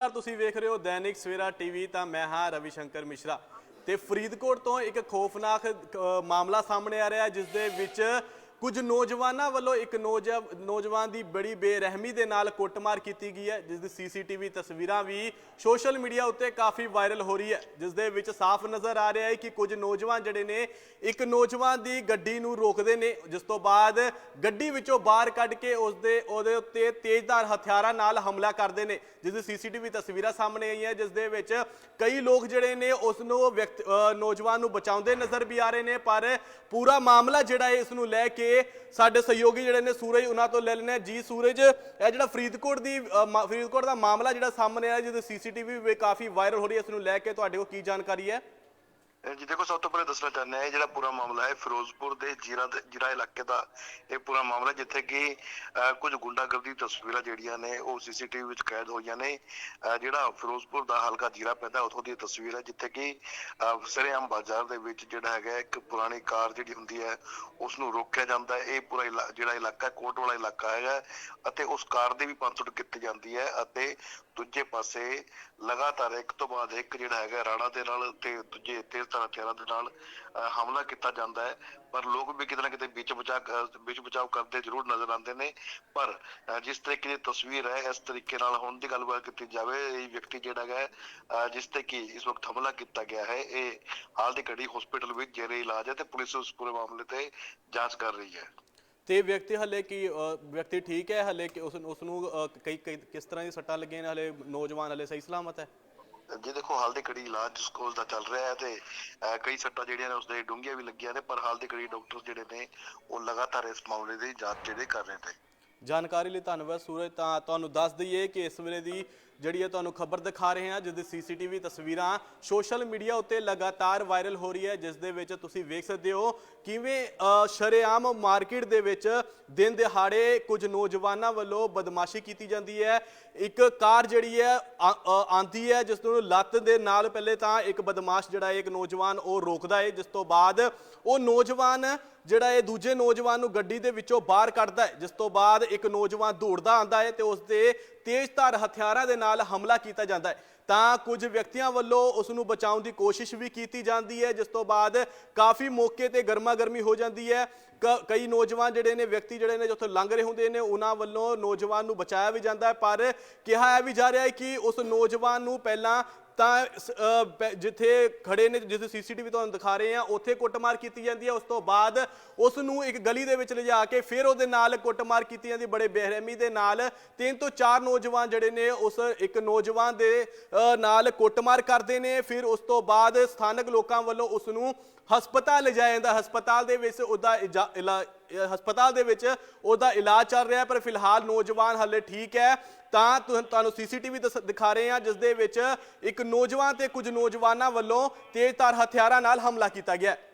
ਨਮਸਕਾਰ, ਤੁਸੀਂ ਵੇਖ ਰਹੇ ਹੋ ਦੈਨਿਕ ਸਵੇਰਾ ਟੀਵੀ, ਤਾਂ ਮੈਂ ਹਾਂ ਰਵੀ ਸ਼ੰਕਰ ਮਿਸ਼ਰਾ। ਤੇ ਫਰੀਦਕੋਟ ਤੋਂ ਇੱਕ ਖੌਫਨਾਕ ਮਾਮਲਾ ਸਾਹਮਣੇ ਆ ਰਿਹਾ ਹੈ, ਜਿਸ ਦੇ ਵਿੱਚ ਕੁਝ ਨੌਜਵਾਨਾਂ ਵੱਲੋਂ ਇੱਕ ਨੌਜਵ- ਨੌਜਵਾਨ ਦੀ ਬੜੀ ਬੇਰਹਿਮੀ ਦੇ ਨਾਲ ਕੁੱਟਮਾਰ ਕੀਤੀ ਗਈ ਹੈ ਜਿਸ ਦੀ ਸੀਸੀਟੀਵੀ ਤਸਵੀਰਾਂ ਵੀ ਸੋਸ਼ਲ ਮੀਡੀਆ ਉੱਤੇ ਕਾਫੀ ਵਾਇਰਲ ਹੋ ਰਹੀ ਹੈ ਜਿਸ ਦੇ ਵਿੱਚ ਸਾਫ਼ ਨਜ਼ਰ ਆ ਰਿਹਾ ਹੈ ਕਿ ਕੁਝ ਨੌਜਵਾਨ ਜਿਹੜੇ ਨੇ, ਇੱਕ ਨੌਜਵਾਨ ਦੀ ਗੱਡੀ ਨੂੰ ਰੋਕਦੇ ਨੇ, ਜਿਸ ਤੋਂ ਬਾਅਦ ਗੱਡੀ ਵਿੱਚੋਂ ਬਾਹਰ ਕੱਢ ਕੇ ਉਸ ਦੇ ਉਹਦੇ ਉੱਤੇ ਤੇਜ਼ਧਾਰ ਹਥਿਆਰਾਂ ਨਾਲ ਹਮਲਾ ਕਰਦੇ ਨੇ ਜਿਸ ਦੀ ਸੀਸੀਟੀਵੀ ਤਸਵੀਰਾਂ ਸਾਹਮਣੇ ਆਈਆਂ ਜਿਸ ਦੇ ਵਿੱਚ ਕਈ ਲੋਕ ਜਿਹੜੇ ਨੇ ਉਸ ਨੂੰ ਵਿਅਕਤ- ਨੌਜਵਾਨ ਨੂੰ ਬਚਾਉਂਦੇ ਨਜ਼ਰ ਵੀ ਆ ਰਹੇ ਨੇ, ਪਰ ਪੂਰਾ ਮਾਮਲਾ ਜਿਹੜਾ ਹੈ, ਇਸ ਨੂੰ ਲੈ ਕੇ ਸਾਡੇ ਸਹਿਯੋਗੀ ਜਿਹੜੇ ਨੇ ਸੂਰਜ, ਉਹਨਾਂ ਤੋਂ ਲੈ ਲੈਣੇ ਜੀ ਸੂਰਜ, ਇਹ ਜਿਹੜਾ ਫਰੀਦਕੋਟ ਦੀ ਫਰੀਦਕੋਟ ਦਾ ਮਾਮਲਾ ਜਿਹੜਾ ਸਾਹਮਣੇ ਆਇਆ, ਜਿਹਦੀ ਸੀਸੀਟੀਵੀ ਵੀ ਕਾਫੀ ਵਾਇਰਲ ਹੋ ਰਹੀ ਹੈ, ਇਸ ਨੂੰ ਲੈ ਕੇ ਤੁਹਾਡੇ ਕੋਲ ਕੀ ਜਾਣਕਾਰੀ ਹੈ? ਜੀ ਦੇਖੋ ਸਭ ਤੋਂ ਪਹਿਲੇ ਦੱਸਣਾ ਚਾਹੁੰਦੇ ਹਾਂ ਇਹ ਜਿਹੜਾ ਪੂਰਾ ਮਾਮਲਾ ਹੈ ਫਿਰੋਜ਼ਪੁਰ ਦੇ ਜੀਰਾ ਦੇ ਜੀਰਾ ਇਲਾਕੇ ਦਾ ਇਹ ਪੂਰਾ ਮਾਮਲਾ ਜਿੱਥੇ ਕਿ ਅਹ, ਕੁਝ ਗੁੰਡਾਗਰਦੀ ਤਸਵੀਰਾਂ ਜਿਹੜੀਆਂ ਨੇ ਉਹ ਸੀਸੀਟੀਵੀ ਵਿੱਚ ਕੈਦ ਹੋਈਆਂ ਨੇ। ਅਹ, ਜਿਹੜਾ ਫਿਰੋਜ਼ਪੁਰ ਦਾ ਹਲਕਾ ਜੀਰਾ ਪੈਂਦਾ ਉੱਥੋਂ ਦੀ ਤਸਵੀਰ ਹੈ ਜਿੱਥੇ ਕਿ ਅਹ, ਸਰੇਆਮ ਬਾਜ਼ਾਰ ਦੇ ਵਿੱਚ ਜਿਹੜਾ ਹੈਗਾ ਇੱਕ ਪੁਰਾਣੀ ਕਾਰ ਜਿਹੜੀ ਹੁੰਦੀ ਹੈ ਉਸ ਨੂੰ ਰੋਕਿਆ ਜਾਂਦਾ ਹੈ। ਇਹ ਪੂਰਾ ਇਲਾ- ਜਿਹੜਾ ਇਲਾਕਾ ਹੈ, ਕੋਟ ਵਾਲਾ ਇਲਾਕਾ ਹੈਗਾ ਅਤੇ ਉਸ ਕਾਰ ਦੀ ਵੀ ਪੰਤੁੜ ਕੀਤੀ ਜਾਂਦੀ ਹੈ ਅਤੇ ਦੂਜੇ ਪਾਸੇ ਲਗਾਤਾਰ ਇੱਕ ਤੋਂ ਬਾਅਦ ਇੱਕ ਜਿਹੜਾ ਹੈਗਾ ਰਾਣਾ ਦੇ ਨਾਲ ਤੇ ਦੂਜੇ ਤੇਜ਼ਧਾਰ ਹਥਿਆਰਾਂ ਦੇ ਨਾਲ ਹਮਲਾ ਕੀਤਾ ਜਾਂਦਾ ਹੈ, ਪਰ ਲੋਕ ਵੀ ਕਿਤੇ ਨਾ ਕਿਤੇ ਵਿੱਚ ਬਚਾਅ ਵਿੱਚ ਬਚਾਅ ਕਰਦੇ ਜ਼ਰੂਰ ਨਜ਼ਰ ਆਉਂਦੇ ਨੇ, ਪਰ ਜਿਸ ਤਰੀਕੇ ਦੀ ਤਸਵੀਰ ਹੈ, ਇਸ ਤਰੀਕੇ ਨਾਲ ਹੁਣ ਦੀ ਗੱਲਬਾਤ ਕੀਤੀ ਜਾਵੇ, ਇਹ ਵਿਅਕਤੀ ਜਿਹੜਾ ਹੈਗਾ ਜਿਸ ਤੇ ਕਿ ਇਸ ਵਕਤ ਹਮਲਾ ਕੀਤਾ ਗਿਆ ਹੈ, ਇਹ ਹਾਲ ਦੀ ਘੜੀ ਹਸਪੀਟਲ ਵਿੱਚ ਜੇਰੇ ਇਲਾਜ ਹੈ ਤੇ ਪੁਲਿਸ ਉਸ ਪੂਰੇ ਮਾਮਲੇ ਤੇ ਜਾਂਚ ਕਰ ਰਹੀ ਹੈ। ਤੇ ਵਿਅਕਤੀ ਹਲੇ ਕੀ ਵਿਅਕਤੀ ਠੀਕ ਹੈ, ਹਲੇ ਉਸ ਉਸ ਨੂੰ ਕਈ ਕਿਸ ਤਰ੍ਹਾਂ ਦੀ ਸੱਟਾਂ ਲੱਗੀਆਂ ਨੇ, ਹਲੇ ਨੌਜਵਾਨ ਹਲੇ ਸਹੀ ਸਲਾਮਤ ਹੈ? ਜੇ ਦੇਖੋ ਹਾਲ ਦੀ ਘੜੀ ਇਲਾਜ ਸਕੂਲ ਦਾ ਚੱਲ ਰਿਹਾ ਹੈ ਤੇ ਕਈ ਸੱਟਾਂ ਜਿਹੜੀਆਂ ਨੇ ਉਸਦੇ ਡੂੰਘੀਆਂ ਵੀ ਲੱਗੀਆਂ ਨੇ, ਪਰ ਹਾਲ ਦੀ ਘੜੀ ਡਾਕਟਰ ਜਿਹੜੇ ਨੇ, ਉਹ ਲਗਾਤਾਰ ਇਸ ਮਾਮਲੇ ਦੀ ਜਾਂਚ ਜਿਹੜੇ ਕਰ ਰਹੇ ਨੇ। ਜਾਣਕਾਰੀ ਲਈ ਧੰਨਵਾਦ ਸੂਰਜ। ਤਾਂ ਤੁਹਾਨੂੰ ਦੱਸ ਦਈਏ ਕਿ ਇਸ ਵੇਲੇ ਦੀ ਜਿਹੜੀ ਹੈ ਤੁਹਾਨੂੰ ਖਬਰ ਦਿਖਾ ਰਹੇ ਹਾਂ ਜਿਸ ਦੀ ਸੀਸੀਟੀਵੀ ਤਸਵੀਰਾਂ ਸੋਸ਼ਲ ਮੀਡੀਆ ਉੱਤੇ ਲਗਾਤਾਰ ਵਾਇਰਲ ਹੋ ਰਹੀ ਹੈ ਜਿਸ ਦੇ ਵਿੱਚ ਤੁਸੀਂ ਵੇਖ ਸਕਦੇ ਹੋ ਕਿਵੇਂ ਸ਼ਰੇਆਮ ਮਾਰਕੀਟ ਦੇ ਵਿੱਚ ਦਿਨ ਦਿਹਾੜੇ ਕੁਝ ਨੌਜਵਾਨਾਂ ਵੱਲੋਂ ਬਦਮਾਸ਼ੀ ਕੀਤੀ ਜਾਂਦੀ ਹੈ। ਇੱਕ ਕਾਰ ਜਿਹੜੀ ਹੈ, ਆ- ਆਂਦੀ ਹੈ, ਜਿਸ ਨੂੰ ਲੱਤ ਦੇ ਨਾਲ ਪਹਿਲੇ ਤਾਂ ਇੱਕ ਬਦਮਾਸ਼ ਜਿਹੜਾ ਹੈ, ਇੱਕ ਨੌਜਵਾਨ ਉਹ ਰੋਕਦਾ ਹੈ, ਜਿਸ ਤੋਂ ਬਾਅਦ ਉਹ ਨੌਜਵਾਨ ਜਿਹੜਾ ਇਹ ਦੂਜੇ ਨੌਜਵਾਨ ਨੂੰ ਗੱਡੀ ਦੇ ਵਿੱਚੋਂ ਬਾਹਰ ਕੱਢਦਾ ਹੈ, ਜਿਸ ਤੋਂ ਬਾਅਦ ਇੱਕ ਨੌਜਵਾਨ ਦੌੜਦਾ ਆਂਦਾ ਹੈ ਤੇ ਉਸ ਦੇ ਤੇਜ਼ਧਾਰ ਹਥਿਆਰਾਂ ਦੇ ਨਾਲ ਹਮਲਾ ਕੀਤਾ ਜਾਂਦਾ ਹੈ। ਤਾਂ ਕੁਝ ਵਿਅਕਤੀਆਂ ਵੱਲੋਂ ਉਸ ਨੂੰ ਬਚਾਉਣ ਦੀ ਕੋਸ਼ਿਸ਼ ਵੀ ਕੀਤੀ ਜਾਂਦੀ ਹੈ, ਜਿਸ ਤੋਂ ਬਾਅਦ ਕਾਫੀ ਮੌਕੇ ਤੇ ਗਰਮਾ ਗਰਮੀ ਹੋ ਜਾਂਦੀ ਹੈ। ਕ- ਕਈ ਨੌਜਵਾਨ ਜਿਹੜੇ ਨੇ, ਵਿਅਕਤੀ ਜਿਹੜੇ ਨੇ ਜਿੱਥੋਂ ਲੰਘ ਰਹੇ ਹੁੰਦੇ ਨੇ, ਉਹਨਾਂ ਵੱਲੋਂ ਨੌਜਵਾਨ ਨੂੰ ਬਚਾਇਆ ਵੀ ਜਾਂਦਾ ਹੈ, ਪਰ ਕਿਹਾ ਵੀ ਜਾ ਰਿਹਾ ਹੈ ਕਿ ਉਸ ਨੌਜਵਾਨ ਨੂੰ ਪਹਿਲਾਂ ਤਾਂ ਸ- ਅ, ਪੈ- ਜਿੱਥੇ ਖੜੇ ਨੇ ਜਿਸ ਸੀਸੀਟੀਵੀ ਤੁਹਾਨੂੰ ਦਿਖਾ ਰਹੇ ਆ ਉੱਥੇ ਕੁੱਟਮਾਰ ਕੀਤੀ ਜਾਂਦੀ ਹੈ। ਉਸ ਤੋਂ ਬਾਅਦ ਉਸ ਨੂੰ ਇੱਕ ਗਲੀ ਦੇ ਵਿੱਚ ਲਿਜਾ ਕੇ ਫਿਰ ਉਹਦੇ ਨਾਲ ਕੁੱਟਮਾਰ ਕੀਤੀ ਜਾਂਦੀ ਬੜੇ ਬੇਰਹਿਮੀ ਦੇ ਨਾਲ ਤਿੰਨ ਤੋਂ ਚਾਰ ਨੌਜਵਾਨ ਜਿਹੜੇ ਨੇ ਉਸ ਇੱਕ ਨੌਜਵਾਨ ਦੇ ਨਾਲ ਕੁੱਟਮਾਰ ਕਰਦੇ ਨੇ। ਫਿਰ ਉਸ ਤੋਂ ਬਾਅਦ ਸਥਾਨਕ ਲੋਕਾਂ ਵੱਲੋਂ ਉਸ ਨੂੰ ਹਸਪਤਾਲ ਲਿਜਾਇਆ ਜਾਂਦਾ ਹਸਪਤਾਲ ਦੇ ਵਿੱਚ ਉਹਦਾ ਇਜਾ- ਇਲਾ- ਹਸਪਤਾਲ ਦੇ ਵਿੱਚ ਉਹਦਾ ਇਲਾਜ ਚੱਲ ਰਿਹਾ ਪਰ ਫਿਲਹਾਲ ਨੌਜਵਾਨ ਹੱਲੇ ਠੀਕ ਹੈ। ਤਾਂ ਤੁਹ- ਤੁਹਾਨੂੰ ਸੀਸੀਟੀਵੀ ਦਿਖਾ ਰਹੇ ਹਾਂ, ਜਿਸ ਦੇ ਵਿੱਚ ਇੱਕ ਨੌਜਵਾਨ ਤੇ ਕੁਝ ਨੌਜਵਾਨਾਂ ਵੱਲੋਂ ਤੇਜ਼ਧਾਰ ਹਥਿਆਰਾਂ ਨਾਲ ਹਮਲਾ ਕੀਤਾ ਗਿਆ ਹੈ।